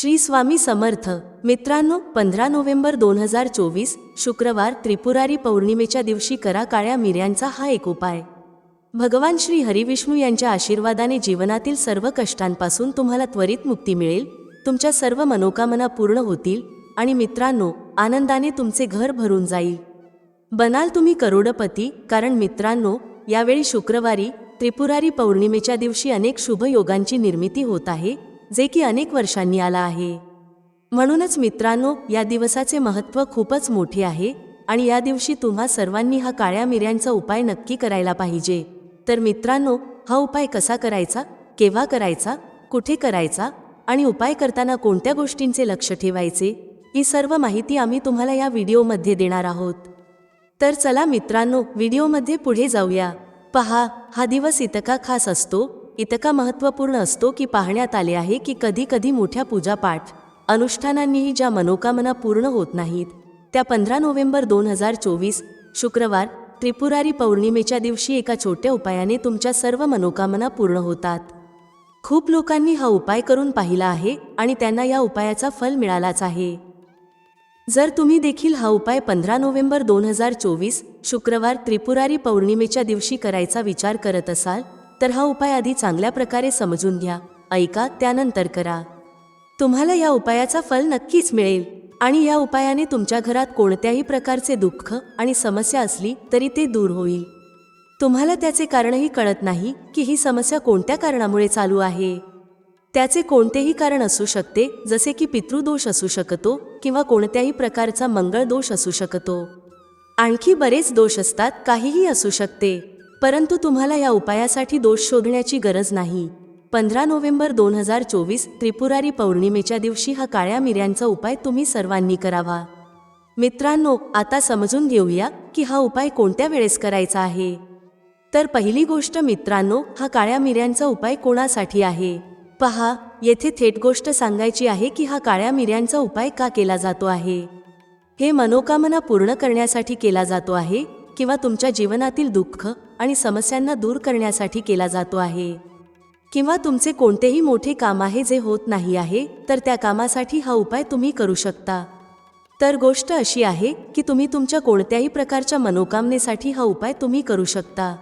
श्री स्वामी समर्थ. मित्रांनो पंधरा नोव्हेंबर दोन हजार चोवीस शुक्रवार त्रिपुरारी पौर्णिमेच्या दिवशी करा काळ्या मिऱ्यांचा हा एक उपाय. भगवान श्री हरिविष्णू यांच्या आशीर्वादाने जीवनातील सर्व कष्टांपासून तुम्हाला त्वरित मुक्ती मिळेल तुमच्या सर्व मनोकामना पूर्ण होतील आणि मित्रांनो आनंदाने तुमचे घर भरून जाईल. बनाल तुम्ही करोडपती कारण मित्रांनो यावेळी शुक्रवारी त्रिपुरारी पौर्णिमेच्या दिवशी अनेक शुभ योगांची निर्मिती होत आहे जे की अनेक वर्षांनी आला आहे. म्हणूनच मित्रांनो या दिवसाचे महत्त्व खूपच मोठे आहे आणि या दिवशी तुम्हा सर्वांनी हा काळ्या मिऱ्यांचा उपाय नक्की करायला पाहिजे. तर मित्रांनो हा उपाय कसा करायचा केव्हा करायचा कुठे करायचा आणि उपाय करताना कोणत्या गोष्टींचे लक्ष ठेवायचे ही सर्व माहिती आम्ही तुम्हाला या व्हिडिओमध्ये देणार आहोत. तर चला मित्रांनो व्हिडिओमध्ये पुढे जाऊया. पहा हा दिवस इतका खास असतो इतका महत्त्वपूर्ण असतो की पाहण्यात आले आहे की कधीकधी मोठ्या पूजापाठ अनुष्ठानांनीही ज्या मनोकामना पूर्ण होत नाहीत त्या पंधरा नोव्हेंबर दोन हजार चोवीस शुक्रवार त्रिपुरारी पौर्णिमेच्या दिवशी एका छोट्या उपायाने तुमच्या सर्व मनोकामना पूर्ण होतात. खूप लोकांनी हा उपाय करून पाहिला आहे आणि त्यांना या उपायाचा फल मिळालाच आहे. जर तुम्ही देखील हा उपाय पंधरा नोव्हेंबर दोन हजार चोवीस शुक्रवार त्रिपुरारी पौर्णिमेच्या दिवशी करायचा विचार करत असाल तर हा उपाय आधी चांगल्या प्रकारे समजून घ्या. ऐका त्यानंतर करा. तुम्हाला या उपायाचा फल नक्कीच मिळेल. आणि या उपायाने तुमच्या घरात कोणत्याही प्रकारचे दुःख आणि समस्या असली तरी ते दूर होईल. तुम्हाला त्याचे कारणही कळत नाही की ही समस्या कोणत्या कारणामुळे चालू आहे. त्याचे कोणतेही कारण असू शकते जसे की पितृदोष असू शकतो किंवा कोणत्याही प्रकारचा मंगळ दोष असू शकतो. आणखी बरेच दोष असतात काहीही असू शकते. परंतु तुम्हाला या उपायासाठी दोष शोधण्याची गरज नाही. पंधरा नोव्हेंबर दोन हजार चोवीस त्रिपुरारी पौर्णिमेच्या दिवशी हा काळ्या मिऱ्यांचा उपाय तुम्ही सर्वांनी करावा. मित्रांनो आता समजून घेऊया की हा उपाय कोणत्या वेळेस करायचा आहे. तर पहिली गोष्ट मित्रांनो हा काळ्या मिऱ्यांचा उपाय कोणासाठी आहे? पहा येथे थेट गोष्ट सांगायची आहे की हा काळ्या मिऱ्यांचा उपाय का केला जातो आहे? हे मनोकामना पूर्ण करण्यासाठी केला जातो आहे किंवा तुमच्या जीवनातील दुःख आणि समस्यांना दूर करण्यासाठी केला जातो आहे. किंवा तुमचे कोणतेही मोठे काम आहे जे होत नाही आहे तर त्या कामासाठी हा उपाय तुम्ही करू शकता. तर गोष्ट अशी आहे की तुम्ही तुमच्या कोणत्याही प्रकारच्या मनोकामनेसाठी हा उपाय तुम्ही करू शकता.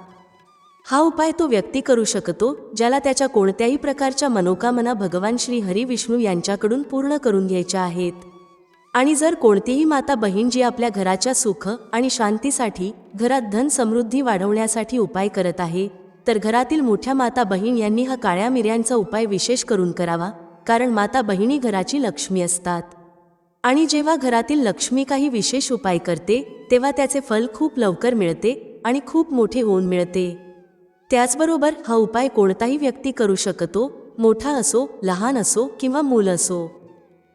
हा उपाय तो व्यक्ती करू शकतो ज्याला त्याच्या कोणत्याही प्रकारच्या मनोकामना भगवान श्री हरी विष्णू यांच्याकडून पूर्ण करून घ्यायच्या आहेत. आणि जर कोणतीही माता बहीण जी आपल्या घराच्या सुख आणि शांतीसाठी घरात धन समृद्धी वाढवण्यासाठी उपाय करत आहे तर घरातील मोठ्या माता बहीण यांनी हा काळ्या मिऱ्यांचा उपाय विशेष करून करावा कारण माता बहिणी घराची लक्ष्मी असतात. आणि जेव्हा घरातील लक्ष्मी काही विशेष उपाय करते तेव्हा त्याचे फल खूप लवकर मिळते आणि खूप मोठे होऊन मिळते. त्याचबरोबर हा उपाय कोणताही व्यक्ती करू शकतो मोठा असो लहान असो किंवा मूल असो.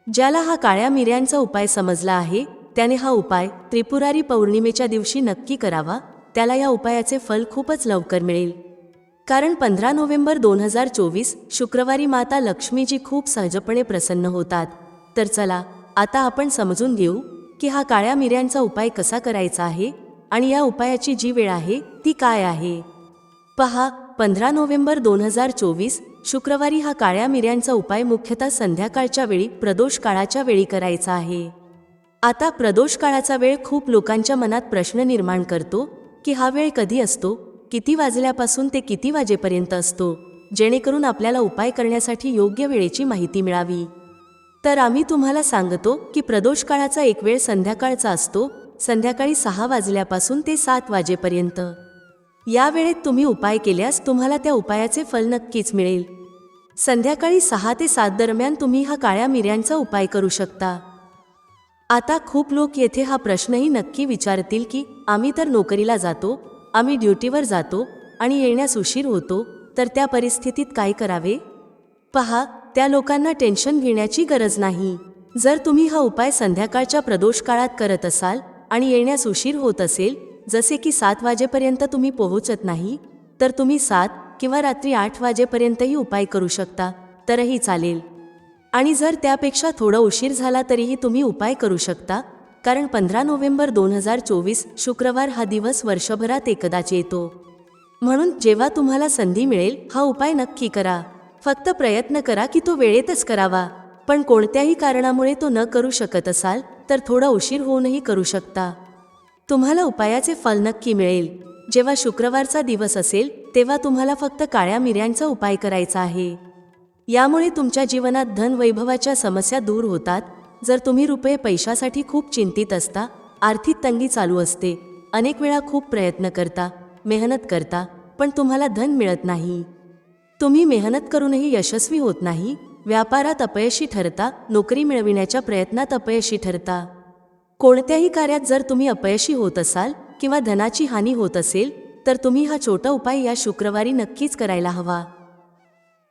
ज्याला हा काळ्या मिऱ्यांचा उपाय समजला आहे त्याने हा उपाय त्रिपुरारी पौर्णिमेच्या दिवशी नक्की करावा त्याला या उपायाचे फल खूपच लवकर मिळेल. कारण पंधरा नोव्हेंबर दोन हजार चोवीस शुक्रवारी माता लक्ष्मीजी खूप सहजपणे प्रसन्न होतात. तर चला आता आपण समजून घेऊ की हा काळ्या मिऱ्यांचा उपाय कसा करायचा आहे आणि या उपायाची जी वेळ आहे ती काय आहे. पहा पंधरा नोव्हेंबर दोन हजार चोवीस शुक्रवारी हा काळ्या मिऱ्यांचा उपाय मुख्यतः संध्याकाळच्या वेळी प्रदोष काळाच्या वेळी करायचा आहे. आता प्रदोष काळाचा वेळ खूप लोकांच्या मनात प्रश्न निर्माण करतो की हा वेळ कधी असतो किती वाजल्यापासून ते किती वाजेपर्यंत असतो जेणेकरून आपल्याला उपाय करण्यासाठी योग्य वेळेची माहिती मिळावी. तर आम्ही तुम्हाला सांगतो की प्रदोष काळाचा एक वेळ संध्याकाळचा असतो संध्याकाळी सहा वाजल्यापासून ते सात वाजेपर्यंत. या वेळेत तुम्ही उपाय केल्यास तुम्हाला त्या उपायाचे फल नक्कीच मिळेल. संध्याकाळी सहा ते सात दरम्यान तुम्ही हा काळ्या मिऱ्यांचा उपाय करू शकता. आता खूप लोक येथे हा प्रश्नही नक्की विचारतील की आम्ही तर नोकरीला जातो आम्ही ड्युटीवर जातो आणि येण्यास उशीर होतो तर त्या परिस्थितीत काय करावे? पहा त्या लोकांना टेन्शन घेण्याची गरज नाही. जर तुम्ही हा उपाय संध्याकाळच्या प्रदोष काळात करत असाल आणि येण्यास उशीर होत असेल जसे की सात वाजेपर्यंत तुम्ही पोहोचत नाही तर तुम्ही सात किंवा रात्री आठ वाजेपर्यंतही उपाय करू शकता तरही चालेल. आणि जर त्यापेक्षा थोडा उशीर झाला तरीही तुम्ही उपाय करू शकता कारण पंधरा नोव्हेंबर दोन हजार चोवीस शुक्रवार हा दिवस वर्षभरात एकदाच येतो. म्हणून जेव्हा तुम्हाला संधी मिळेल हा उपाय नक्की करा. फक्त प्रयत्न करा की तो वेळेतच करावा. पण कोणत्याही कारणामुळे तो न करू शकत असाल तर थोडा उशीर होऊनही करू शकता. तुम्हाला उपायाचे फल नक्की मिळेल. जेव्हा शुक्रवारचा दिवस असेल तेव्हा तुम्हाला फक्त काळ्या मिऱ्यांचा उपाय करायचा आहे. यामुळे तुमच्या जीवनात धनवैभवाच्या समस्या दूर होतात. जर तुम्ही रुपये पैशासाठी खूप चिंतित असता आर्थिक तंगी चालू असते. अनेक वेळा खूप प्रयत्न करता मेहनत करता पण तुम्हाला धन मिळत नाही. तुम्ही मेहनत करूनही यशस्वी होत नाही. व्यापारात अपयशी ठरता नोकरी मिळविण्याच्या प्रयत्नात अपयशी ठरता. कोणत्याही कार्यात जर तुम्ही अपयशी होत असाल किंवा धनाची हानी होत असेल तर तुम्ही हा छोटा उपाय या शुक्रवारी नक्कीच करायला हवा.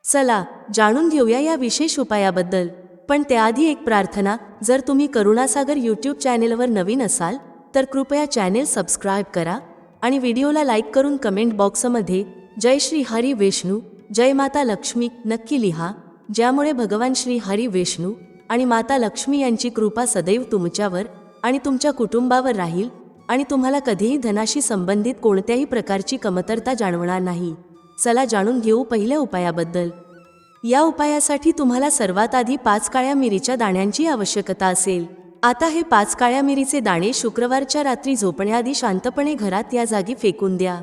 चला जाणून घेऊया या विशेष उपायाबद्दल. पण त्याआधी एक प्रार्थना जर तुम्ही करुणासागर यूट्यूब चॅनेलवर नवीन असाल तर कृपया चॅनेल सबस्क्राईब करा आणि व्हिडिओला लाईक करून कमेंट बॉक्समध्ये जय श्री हरी विष्णू जय माता लक्ष्मी नक्की लिहा ज्यामुळे भगवान श्री हरी विष्णू आणि माता लक्ष्मी यांची कृपा सदैव तुमच्यावर आणि तुमच्या कुटुंबावर राहील आणि तुम्हाला कधीही धनाशी संबंधित कोणत्याही प्रकारची कमतरता जाणवणार नाही. चला जाणून घेऊ पहिल्या उपायाबद्दल. या उपायासाठी तुम्हाला सर्वात आधी पाच काळ्या मिरीच्या दाण्यांची आवश्यकता असेल. आता हे पाच काळ्या मिरीचे दाणे शुक्रवारच्या रात्री झोपण्याआधी शांतपणे घरात या जागी फेकून द्या.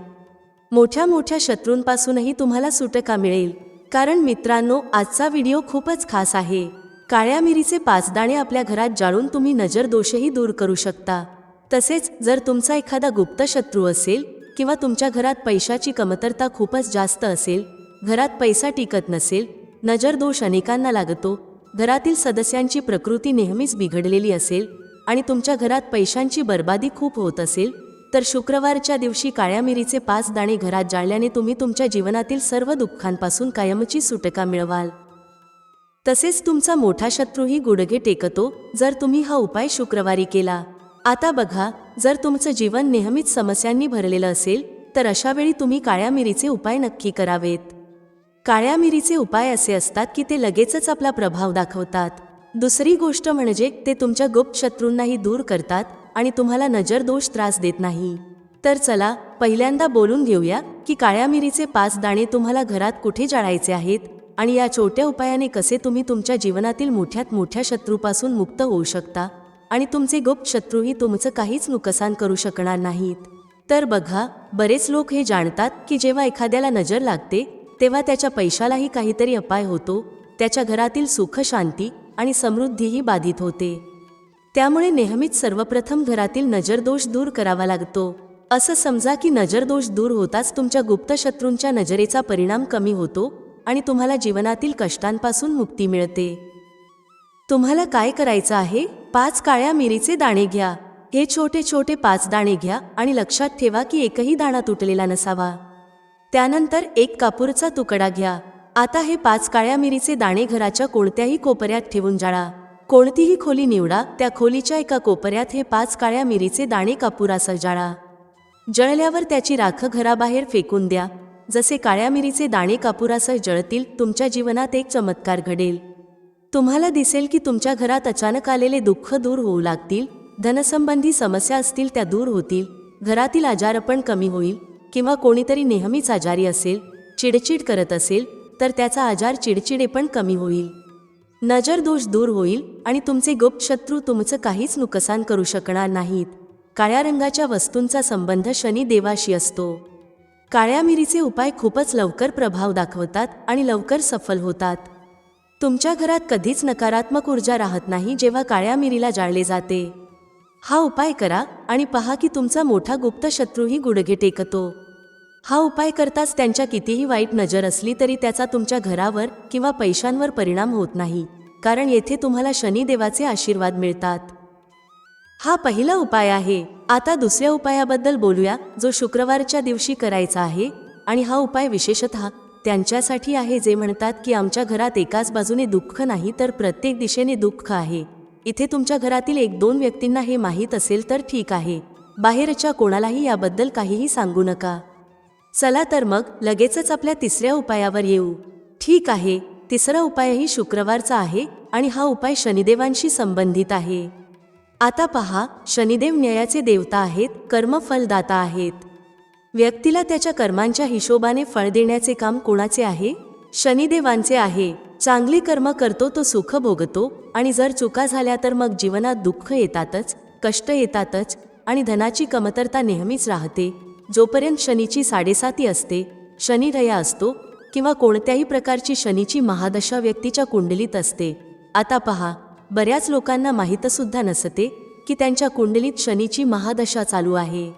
मोठ्या मोठ्या शत्रूंपासूनही तुम्हाला सुटका मिळेल. कारण मित्रांनो आजचा व्हिडिओ खूपच खास आहे. काळ्या मिरीचे पाच दाणे आपल्या घरात जाळून तुम्ही नजर दोषही दूर करू शकता. तसेच जर तुमचा एखादा गुप्त शत्रू असेल किंवा तुमच्या घरात पैशाची कमतरता खूपच जास्त असेल घरात पैसा टिकत नसेल नजरदोष अनेकांना लागतो घरातील सदस्यांची प्रकृती नेहमीच बिघडलेली असेल आणि तुमच्या घरात पैशांची बर्बादी खूप होत असेल तर शुक्रवारच्या दिवशी काळ्या मिरीचे पाच दाणे घरात जाळल्याने तुम्ही तुमच्या जीवनातील सर्व दुःखांपासून कायमची सुटका मिळवाल. तसेच तुमचा मोठा शत्रूही गुडघे टेकतो जर तुम्ही हा उपाय शुक्रवारी केला. आता बघा जर तुमचं जीवन नेहमीच समस्यांनी भरलेलं असेल तर अशा वेळी तुम्ही काळ्या मिरीचे उपाय नक्की करावेत. काळ्या मिरीचे उपाय असे असतात की ते लगेचच आपला प्रभाव दाखवतात. दुसरी गोष्ट म्हणजे ते तुमच्या गुप्त शत्रूंनाही दूर करतात आणि तुम्हाला नजर दोष त्रास देत नाही. तर चला पहिल्यांदा बोलून घेऊया की काळ्या मिरीचे पाच दाणे तुम्हाला घरात कुठे जाळायचे आहेत? आणि या छोट्या उपायाने कसे तुम्ही तुमच्या जीवनातील मोठ्यात मोठ्या शत्रूपासून मुक्त होऊ शकता? आणि तुमचे गुप्त शत्रूही तुमचं काहीच नुकसान करू शकणार नाहीत. तर बघा बरेच लोक हे जाणतात की जेव्हा एखाद्याला नजर लागते तेव्हा त्याच्या पैशालाही काहीतरी अपाय होतो त्याच्या घरातील सुख शांती आणि समृद्धीही बाधित होते. त्यामुळे नेहमीच सर्वप्रथम घरातील नजरदोष दूर करावा लागतो. असं समजा की नजरदोष दूर होताच तुमच्या गुप्त शत्रूंच्या नजरेचा परिणाम कमी होतो आणि तुम्हाला जीवनातील कष्टांपासून मुक्ती मिळते. तुम्हाला काय करायचं आहे? पाच काळ्या मिरीचे दाणे घ्या. हे छोटे छोटे पाच दाणे घ्या आणि लक्षात ठेवा की एकही दाणा तुटलेला नसावा. त्यानंतर एक कापूरचा तुकडा घ्या. आता हे पाच काळ्या मिरीचे दाणे घराच्या कोणत्याही कोपऱ्यात ठेवून जाळा. कोणतीही खोली निवडा. त्या खोलीच्या एका कोपऱ्यात हे पाच काळ्या मिरीचे दाणे कापुरासह जाळा. जळल्यावर त्याची राख घराबाहेर फेकून द्या. जसे काळ्या मिरीचे दाणे कापुरासह जळतील तुमच्या जीवनात एक चमत्कार घडेल. तुम्हाला दिसेल की तुमच्या घरात अचानक आलेले दुःख दूर होऊ लागतील धनसंबंधी समस्या असतील त्या दूर होतील घरातील आजारपण कमी होईल किंवा कोणीतरी नेहमीच आजारी असेल चिडचिड करत असेल तर त्याचा आजार चिडचिडेपण कमी होईल. नजर दोष दूर होईल आणि तुमचे गुप्त शत्रू तुमचं काहीच नुकसान करू शकणार नाहीत. काळ्या रंगाच्या वस्तूंचा संबंध शनी देवाशी असतो. काळ्या मिरीचे उपाय खूपच लवकर प्रभाव दाखवतात आणि लवकर सफल होतात. तुमच्या घरात कधीच नकारात्मक ऊर्जा राहत नाही जेव्हा काळ्या मिरीला जाळले जाते. हा उपाय करा आणि पहा की तुमचा मोठा गुप्त शत्रूही गुडघे टेकतो. हा उपाय करताच त्यांच्या कितीही वाईट नजर असली तरी त्याचा तुमच्या घरावर किंवा पैशांवर परिणाम होत नाही कारण येथे तुम्हाला शनिदेवाचे आशीर्वाद मिळतात. हा पहिला उपाय आहे. आता दुसऱ्या उपायाबद्दल बोलूया जो शुक्रवारच्या दिवशी करायचा आहे. आणि हा उपाय विशेषतः त्यांच्यासाठी आहे जे म्हणतात की आमच्या घरात एकाच बाजूने दुःख नाही तर प्रत्येक दिशेने दुःख आहे. इथे तुमच्या घरातील एक दोन व्यक्तींना हे माहीत असेल तर ठीक आहे. बाहेरच्या कोणालाही याबद्दल काहीही सांगू नका. चला तर मग लगेचच आपल्या तिसऱ्या उपायावर येऊ. ठीक आहे तिसरा उपायही शुक्रवारचा आहे आणि हा उपाय शनिदेवांशी संबंधित आहे. आता पहा शनिदेव न्यायाचे देवता आहेत कर्मफलदाता आहेत. व्यक्तीला त्याच्या कर्मांच्या हिशोबाने फळ देण्याचे काम कोणाचे आहे? शनिदेवांचे आहे. चांगली कर्म करतो तो सुख भोगतो आणि जर चुका झाल्या तर मग जीवनात दुःख येतातच कष्ट येतातच आणि धनाची कमतरता नेहमीच राहते. जोपर्यंत शनीची साडेसाती असते शनी असतो किंवा कोणत्याही प्रकारची शनीची महादशा व्यक्तीच्या कुंडलीत असते. आता पहा बऱ्याच लोकांना माहीतसुद्धा नसते की त्यांच्या कुंडलीत शनीची महादशा चालू आहे.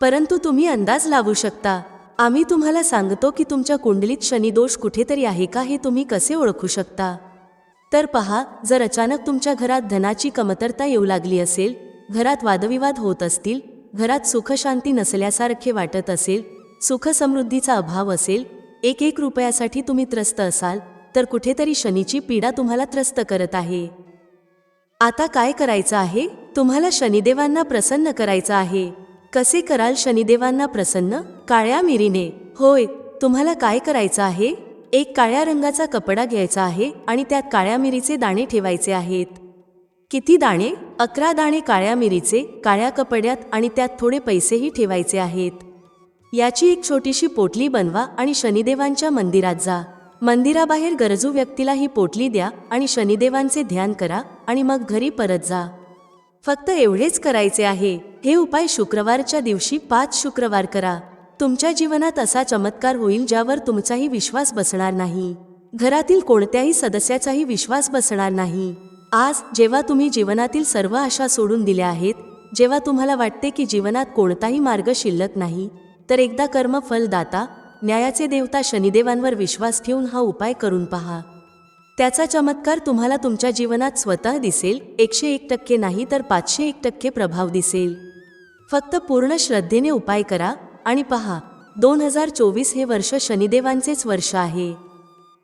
परंतु तुम्ही अंदाज लावू शकता. आम्ही तुम्हाला सांगतो की तुमच्या कुंडलीत शनिदोष कुठेतरी आहे का हे तुम्ही कसे ओळखू शकता? तर पहा जर अचानक तुमच्या घरात धनाची कमतरता येऊ लागली असेल घरात वादविवाद होत असतील घरात सुखशांती नसल्यासारखे वाटत असेल सुखसमृद्धीचा अभाव असेल एक एक रुपयासाठी तुम्ही त्रस्त असाल तर कुठेतरी शनीची पीडा तुम्हाला त्रस्त करत आहे. आता काय करायचं आहे? तुम्हाला शनिदेवांना प्रसन्न करायचं आहे. कसे कराल शनिदेवांना प्रसन्न? काळ्या मिरीने. होय तुम्हाला काय करायचं आहे? एक काळ्या रंगाचा कपडा घ्यायचा आहे आणि त्यात काळ्या मिरीचे दाणे ठेवायचे आहेत. किती दाणे? अकरा दाणे काळ्या मिरीचे काळ्या कपड्यात आणि त्यात थोडे पैसेही ठेवायचे आहेत. याची एक छोटीशी पोटली बनवा आणि शनिदेवांच्या मंदिरात जा. मंदिराबाहेर गरजू व्यक्तीला ही पोटली द्या आणि शनिदेवांचे ध्यान करा आणि मग घरी परत जा. फक्त एवढेच करायचे आहे. हे उपाय शुक्रवारच्या दिवशी पाच शुक्रवार करा. तुमच्या जीवनात असा चमत्कार होईल ज्यावर तुमचाही विश्वास बसणार नाही. घरातील कोणत्याही सदस्याचाही विश्वास बसणार नाही. आज जेव्हा तुम्ही जीवनातील सर्व आशा सोडून दिल्या आहेत जेव्हा तुम्हाला वाटते की जीवनात कोणताही मार्ग शिल्लक नाही तर एकदा कर्मफलदाता न्यायाचे देवता शनिदेवांवर विश्वास ठेवून हा उपाय करून पहा. त्याचा चमत्कार तुम्हाला तुमच्या जीवनात स्वतः दिसेल. एकशे एक टक्के नाही तर पाचशे एक टक्के प्रभाव दिसेल. फक्त पूर्ण श्रद्धेने उपाय करा आणि पहा दोन हजार चोवीस हे वर्ष शनिदेवांचेच वर्ष आहे.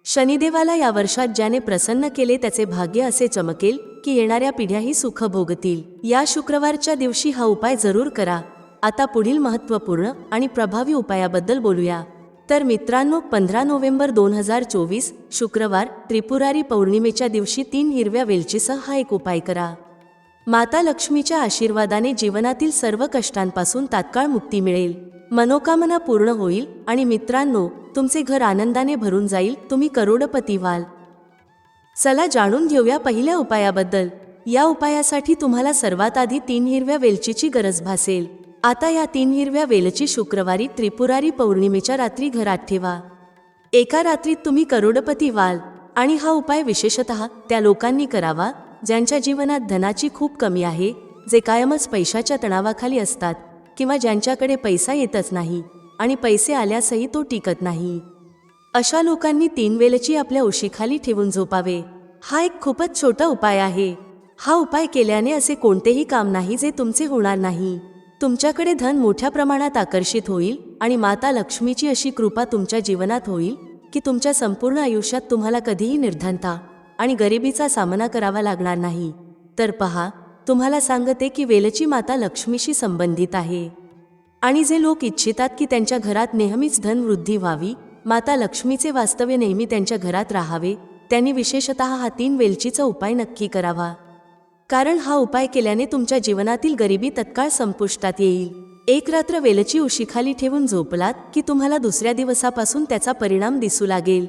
शनिदेवाला या वर्षात ज्याने प्रसन्न केले त्याचे भाग्य असे चमकेल की येणाऱ्या पिढ्याही सुख भोगतील. या शुक्रवारच्या दिवशी हा उपाय जरूर करा. आता पुढील महत्त्वपूर्ण आणि प्रभावी उपायाबद्दल बोलूया. तर मित्रांनो पंधरा नोव्हेंबर दोन हजार चोवीस शुक्रवार त्रिपुरारी पौर्णिमेच्या दिवशी तीन हिरव्या वेलचीसह हा एक उपाय करा. माता लक्ष्मीच्या आशीर्वादाने जीवनातील सर्व कष्टांपासून तात्काळ मुक्ती मिळेल. मनोकामना पूर्ण होईल आणि मित्रांनो तुमचे घर आनंदाने भरून जाईल तुम्ही करोडपती व्हाल. चला जाणून घेऊया पहिल्या उपायाबद्दल. या उपायासाठी तुम्हाला सर्वात आधी तीन हिरव्या वेलचीची गरज भासेल. आता या तीन हिरव्या वेलची शुक्रवारी त्रिपुरारी पौर्णिमेच्या रात्री घरात ठेवा. एका रात्रीत तुम्ही करोडपती व्हाल आणि हा उपाय विशेषत त्या लोकांनी करावा ज्यांच्या जीवनात धनाची खूप कमी आहे जे कायमच पैशाच्या तणावाखाली असतात किंवा ज्यांच्याकडे पैसा येतच नाही आणि पैसे आल्यासही तो टिकत नाही. अशा लोकांनी तीन वेलची आपल्या उशीखाली ठेवून झोपावे. हा एक खूपच छोटा उपाय आहे. हा उपाय केल्याने असे कोणतेही काम नाही जे तुमचे होणार नाही. तुमच्याकडे धन मोठ्या प्रमाणात आकर्षित होईल आणि माता लक्ष्मीची अशी कृपा तुमच्या जीवनात होईल की तुमच्या संपूर्ण आयुष्यात तुम्हाला कधीही निर्धनता आणि गरिबीचा सामना करावा लागणार नाही. तर पहा तुम्हाला सांगते की वेलची माता लक्ष्मीशी संबंधित आहे. आणि जे लोक इच्छितात की त्यांच्या घरात नेहमीच धनवृद्धी व्हावी माता लक्ष्मीचे वास्तव्य नेहमी त्यांच्या घरात राहावे त्यांनी विशेषत हा तीन वेलचीचा उपाय नक्की करावा. कारण हा उपाय केल्याने तुमच्या जीवनातील गरिबी तत्काळ संपुष्टात येईल. एक रात्र वेलची उशीखाली ठेवून झोपलात की तुम्हाला दुसऱ्या दिवसापासून त्याचा परिणाम दिसू लागेल.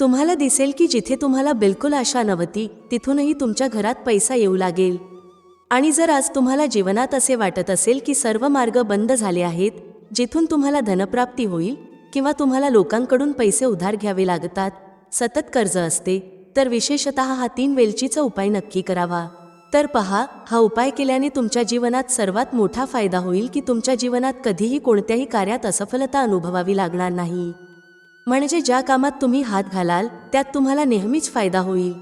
तुम्हाला दिसेल की जिथे तुम्हाला बिलकुल आशा नव्हती तिथूनही तुमच्या घरात पैसा येऊ लागेल. आणि जर आज तुम्हाला जीवनात असे वाटत असेल की सर्व मार्ग बंद झाले आहेत जिथून तुम्हाला धनप्राप्ती होईल किंवा तुम्हाला लोकांकडून पैसे उधार घ्यावे लागतात सतत कर्ज असते तर विशेषत हा तीन वेलचीचा उपाय नक्की करावा. तर पहा हा उपाय केल्याने तुमच्या जीवनात सर्वात मोठा फायदा होईल की तुमच्या जीवनात कधीही कोणत्याही कार्यात असफलता अनुभवावी लागणार नाही. म्हणजे ज्या कामात तुम्ही हात घालाल त्यात तुम्हाला नेहमीच फायदा होईल.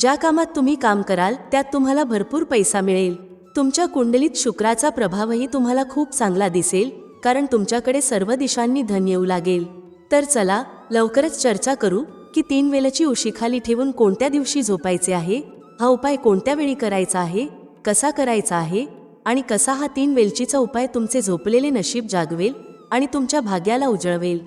ज्या कामात तुम्ही काम कराल त्यात तुम्हाला भरपूर पैसा मिळेल. तुमच्या कुंडलीत शुक्राचा प्रभावही तुम्हाला खूप चांगला दिसेल कारण तुमच्याकडे सर्व दिशांनी धन येऊ लागेल. तर चला लवकरच चर्चा करू. की तीन वेलची उशीखाली ठेवून कोणत्या दिवशी झोपायचे आहे? हा उपाय कोणत्या वेळी करायचा आहे? कसा करायचा आहे? आणि कसा हा तीन वेलचीचा उपाय तुमचे झोपलेले नशीब जागवेल आणि तुमच्या भाग्याला उजळवेल?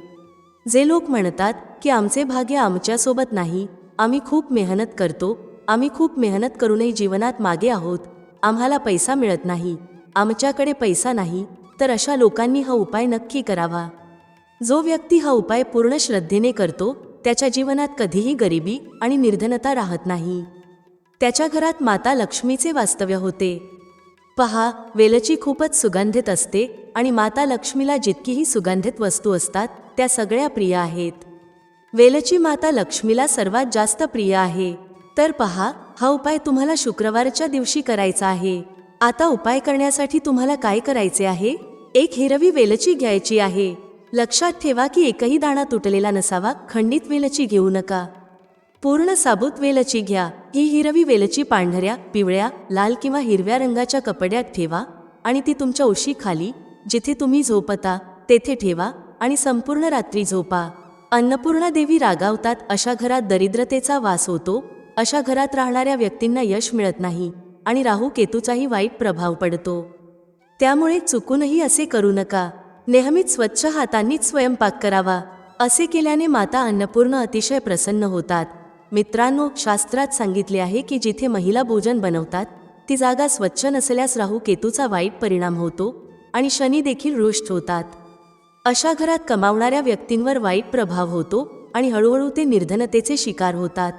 जे लोक म्हणतात की आमचे भाग्य आमच्यासोबत नाही आम्ही खूप मेहनत करतो आम्ही खूप मेहनत करूनही जीवनात मागे आहोत आम्हाला पैसा मिळत नाही आमच्याकडे पैसा नाही तर अशा लोकांनी हा उपाय नक्की करावा. जो व्यक्ती हा उपाय पूर्ण श्रद्धेने करतो त्याच्या जीवनात कधीही गरिबी आणि निर्धनता राहत नाही. त्याच्या घरात माता लक्ष्मीचे वास्तव्य होते. पहा वेलची खूपच सुगंधित असते आणि माता लक्ष्मीला जितकीही सुगंधित वस्तू असतात त्या सगळ्या प्रिय आहेत. वेलची माता लक्ष्मीला सर्वात जास्त प्रिय आहे. तर पहा हा उपाय तुम्हाला शुक्रवारच्या दिवशी करायचा आहे. आता उपाय करण्यासाठी तुम्हाला काय करायचे आहे? एक हिरवी वेलची घ्यायची आहे. लक्षात ठेवा की एकही दाणा तुटलेला नसावा खंडित वेलची घेऊ नका. पूर्ण साबूत वेलची घ्या. ही हिरवी वेलची पांढऱ्या पिवळ्या लाल किंवा हिरव्या रंगाच्या कपड्यात ठेवा आणि ती तुमच्या उशीखाली जिथे तुम्ही झोपता तेथे ठेवा आणि संपूर्ण रात्री झोपा. अन्नपूर्णा देवी रागावतात अशा घरात दरिद्रतेचा वास होतो अशा घरात राहणाऱ्या व्यक्तींना यश मिळत नाही आणि राहू केतूचाही वाईट प्रभाव पडतो. त्यामुळे चुकूनही असे करू नका. नेहमीच स्वच्छ हातांनीच स्वयंपाक करावा असे केल्याने माता अन्नपूर्ण अतिशय प्रसन्न होतात. मित्रांनो शास्त्रात सांगितले आहे की जिथे महिला भोजन बनवतात ती जागा स्वच्छ नसल्यास राहू केतूचा वाईट परिणाम होतो आणि शनी देखील रुष्ट होतात. अशा घरात कमावणाऱ्या व्यक्तींवर वाईट प्रभाव होतो आणि हळूहळू ते निर्धनतेचे शिकार होतात.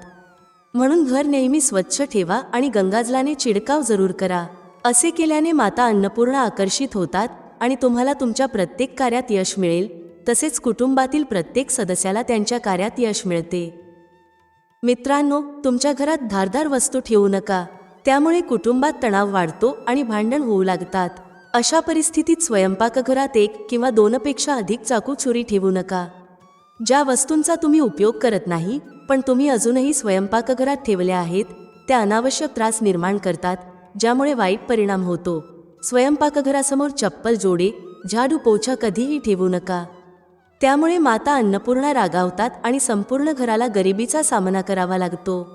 म्हणून घर नेहमी स्वच्छ ठेवा आणि गंगाजलाने चिडकाव जरूर करा. असे केल्याने माता अन्नपूर्ण आकर्षित होतात आणि तुम्हाला तुमच्या प्रत्येक कार्यात यश मिळेल. तसेच कुटुंबातील प्रत्येक सदस्याला त्यांच्या कार्यात यश मिळते. मित्रांनो तुमच्या घरात धारदार वस्तू ठेवू नका. त्यामुळे कुटुंबात तणाव वाढतो आणि भांडण होऊ लागतात. अशा परिस्थितीत स्वयंपाकघरात एक किंवा दोनपेक्षा अधिक चाकू छुरी ठेवू नका. ज्या वस्तूंचा तुम्ही उपयोग करत नाही पण तुम्ही अजूनही स्वयंपाकघरात ठेवल्या आहेत त्या अनावश्यक त्रास निर्माण करतात ज्यामुळे वाईट परिणाम होतो. स्वयंपाकघरासमोर चप्पल जोडे झाडू पोछा कधीही ठेवू नका. त्यामुळे माता अन्नपूर्णा रागावतात आणि संपूर्ण घराला गरिबीचा सामना करावा लागतो.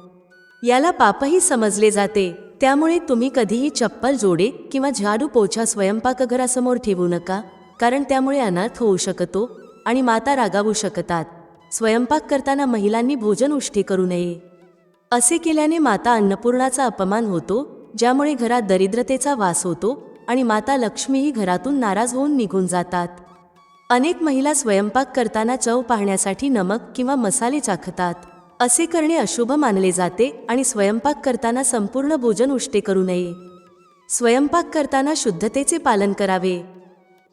याला पापही समजले जाते. त्यामुळे तुम्ही कधीही चप्पल जोडे किंवा झाडू पोछा स्वयंपाकघरासमोर ठेवू नका कारण त्यामुळे अनर्थ होऊ शकतो आणि माता रागावू शकतात. स्वयंपाक करताना महिलांनी भोजन उष्टी करू नये. असे केल्याने माता अन्नपूर्णाचा अपमान होतो ज्यामुळे घरात दरिद्रतेचा वास होतो आणि माता लक्ष्मीही घरातून नाराज होऊन निघून जातात. अनेक महिला स्वयंपाक करताना चव पाहण्यासाठी नमक किंवा मसाले चाखतात. असे करणे अशुभ मानले जाते आणि स्वयंपाक करताना संपूर्ण भोजन उष्टे करू नये. स्वयंपाक करताना शुद्धतेचे पालन करावे.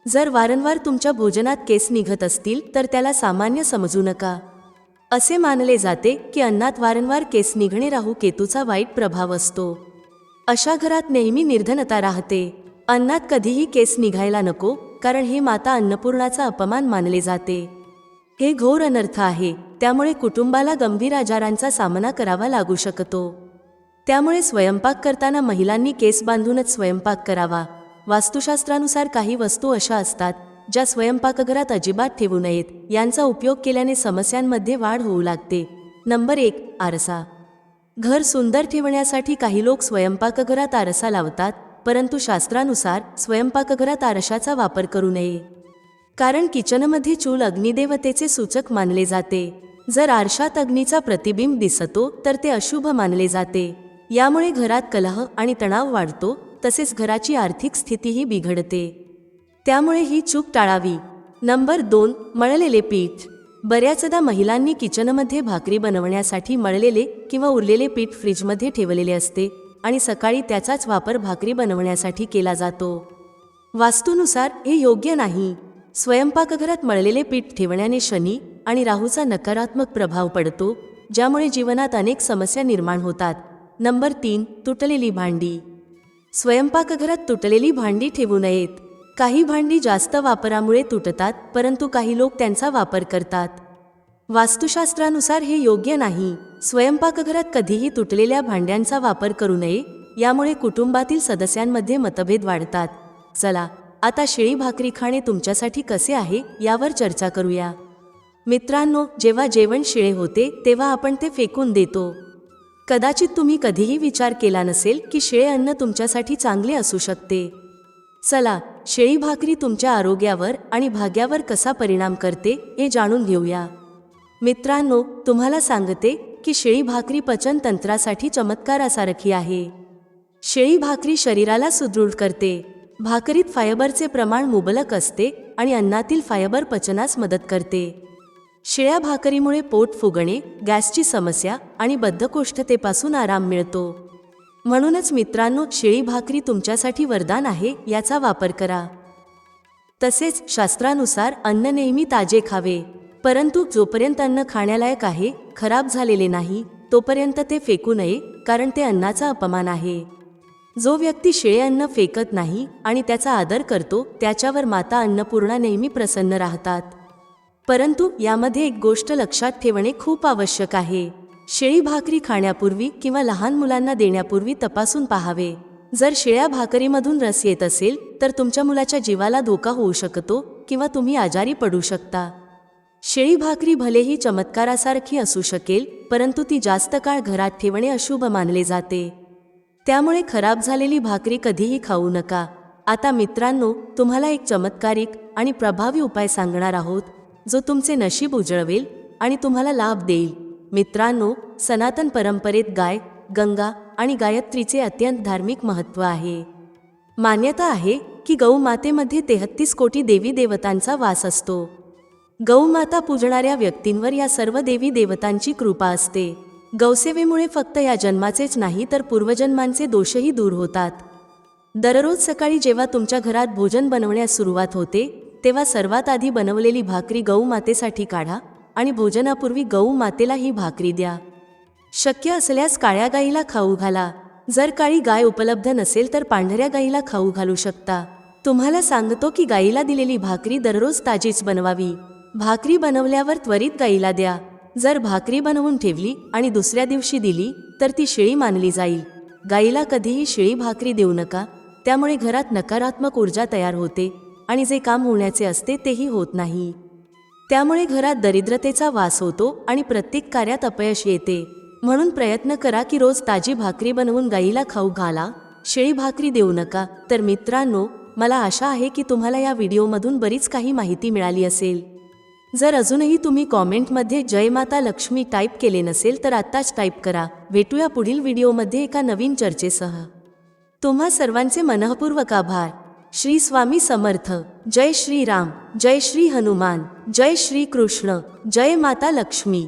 जर वारंवार तुमच्या भोजनात केस निघत असतील तर त्याला सामान्य समजू नका. असे मानले जाते की अन्नात वारंवार केस निघणे राहू केतूचा वाईट प्रभाव असतो. अशा घरात नेहमी निर्धनता राहते. अन्नात कधीही केस निघायला नको कारण हे माता अन्नपूर्णाचा अपमान मानले जाते. हे घोर अनर्थ आहे त्यामुळे कुटुंबाला गंभीर आजारांचा सामना करावा लागू शकतो. त्यामुळे स्वयंपाक करताना महिलांनी केस बांधूनच स्वयंपाक करावा. वास्तुशास्त्रानुसार काही वस्तू अशा असतात ज्या स्वयंपाकघरात अजिबात ठेवू नयेत. यांचा उपयोग केल्याने समस्यांमध्ये वाढ होऊ लागते. नंबर एक आरसा. घर सुंदर ठेवण्यासाठी काही लोक स्वयंपाकघरात आरसा लावतात परंतु शास्त्रानुसार स्वयंपाकघरात आरशाचा वापर करू नये. कारण किचनमध्ये चूल अग्निदेवतेचे सूचक मानले जाते. जर आरशात अग्नीचा प्रतिबिंब दिसतो तर ते अशुभ मानले जाते. यामुळे घरात कलह आणि तणाव वाढतो तसेच घराची आर्थिक स्थितीही बिघडते. त्यामुळे ही चूक टाळावी. नंबर दोन मळलेले पीठ. बऱ्याचदा महिलांनी किचनमध्ये भाकरी बनवण्यासाठी मळलेले किंवा उरलेले पीठ फ्रीजमध्ये ठेवलेले असते. आणि सकाळी त्याचाच वापर भाकरी बनवण्यासाठी केला जातो. वास्तूनुसार हे योग्य नाही. स्वयंपाकघरात मळलेले पीठ ठेवण्याने शनी आणि राहूचा नकारात्मक प्रभाव पडतो ज्यामुळे जीवनात अनेक समस्या निर्माण होतात. नंबर तीन तुटलेली भांडी. स्वयंपाकघरात तुटलेली भांडी ठेवू नयेत. काही भांडी जास्त वापरामुळे तुटतात परंतु काही लोक त्यांचा वापर करतात. वास्तुशास्त्रानुसार हे योग्य नाही. स्वयंपाकघरात कधीही तुटलेल्या भांड्यांचा वापर करू नये यामुळे कुटुंबातील सदस्यांमध्ये मतभेद वाढतात. चला आता शेळी भाकरी खाणे तुमच्यासाठी कसे आहे यावर चर्चा करूया. मित्रांनो जेव्हा जेवण शिळे होते तेव्हा आपण ते फेकून देतो. कदाचित तुम्ही कधीही विचार केला नसेल की शिळे अन्न तुमच्यासाठी चांगले असू शकते. चला शेळी भाकरी तुमच्या आरोग्यावर आणि भाग्यावर कसा परिणाम करते हे जाणून घेऊया. मित्रांनो तुम्हाला सांगते की शेळी भाकरी पचन तंत्रासाठी चमत्कारासारखी आहे. शेळी भाकरी शरीराला सुदृढ करते. भाकरीत फायबरचे प्रमाण मुबलक असते आणि अन्नातील फायबर पचनास मदत करते. शिळ्या भाकरीमुळे पोट फुगणे गॅसची समस्या आणि बद्धकोष्ठतेपासून आराम मिळतो. म्हणूनच मित्रांनो शेळी भाकरी तुमच्यासाठी वरदान आहे याचा वापर करा. तसेच शास्त्रानुसार अन्न नेहमी ताजे खावे. परंतु जोपर्यंत अन्न खाण्यालायक आहे खराब झालेले नाही तोपर्यंत ते फेकू नये कारण ते अन्नाचा अपमान आहे. जो व्यक्ती शिळे अन्न फेकत नाही आणि त्याचा आदर करतो त्याच्यावर माता अन्नपूर्णा नेहमी प्रसन्न राहतात. परंतु यामध्ये एक गोष्ट लक्षात ठेवणे खूप आवश्यक आहे. शेळी भाकरी खाण्यापूर्वी किंवा लहान मुलांना देण्यापूर्वी तपासून पाहावे. जर शिळ्या भाकरीमधून रस येत असेल तर तुमच्या मुलाच्या जीवाला धोका होऊ शकतो किंवा तुम्ही आजारी पडू शकता. शेळी भाकरी भलेही चमत्कारासारखी असू शकेल परंतु ती जास्त काळ घरात ठेवणे अशुभ मानले जाते. त्यामुळे खराब झालेली भाकरी कधीही खाऊ नका. आता मित्रांनो तुम्हाला एक चमत्कारिक आणि प्रभावी उपाय सांगणार आहोत जो तुमचे नशीब उजळवेल आणि तुम्हाला लाभ देईल. मित्रांनो सनातन परंपरेत गाय गंगा आणि गायत्रीचे अत्यंत धार्मिक महत्त्व आहे. मान्यता आहे की गौमातेमध्ये तेहत्तीस कोटी देवी देवतांचा वास असतो. गौमाता पूजणाऱ्या व्यक्तींवर या सर्व देवी देवतांची कृपा असते. गौसेवेमुळे फक्त या जन्माचेच नाही तर पूर्वजन्मांचे दोषही दूर होतात. दररोज सकाळी जेव्हा तुमच्या घरात भोजन बनवण्यास सुरुवात होते तेव्हा सर्वात आधी बनवलेली भाकरी गौमातेसाठी काढा आणि भोजनापूर्वी गौमातेला ही भाकरी द्या. शक्य असल्यास काळ्या गाईला खाऊ घाला. जर काळी गाय उपलब्ध नसेल तर पांढऱ्या गाईला खाऊ घालू शकता. तुम्हाला सांगतो की गाईला दिलेली भाकरी दररोज ताजीच बनवावी. भाकरी बनवल्यावर त्वरित गाईला द्या. जर भाकरी बनवून ठेवली आणि दुसऱ्या दिवशी दिली तर ती शिळी मानली जाईल. गाईला कधीही शिळी भाकरी देऊ नका. त्यामुळे घरात नकारात्मक ऊर्जा तयार होते आणि जे काम होण्याचे असते तेही होत नाही. त्यामुळे घरात दरिद्रतेचा वास होतो आणि प्रत्येक कार्यात अपयश येते. म्हणून प्रयत्न करा की रोज ताजी भाकरी बनवून गाईला खाऊ घाला. शेळी भाकरी देऊ नका. तर मित्रांनो मला आशा आहे की तुम्हाला या व्हिडिओमधून बरीच काही माहिती मिळाली असेल. जर अजूनही तुम्ही कॉमेंटमध्ये जय माता लक्ष्मी टाईप केले नसेल तर आत्ताच टाईप करा. भेटूया पुढील व्हिडिओमध्ये एका नवीन चर्चेसह. तुम्हा सर्वांचे मनःपूर्वक आभार. श्री स्वामी समर्थ. जय श्री राम जय श्री हनुमान. जय श्री कृष्ण. जय माता लक्ष्मी.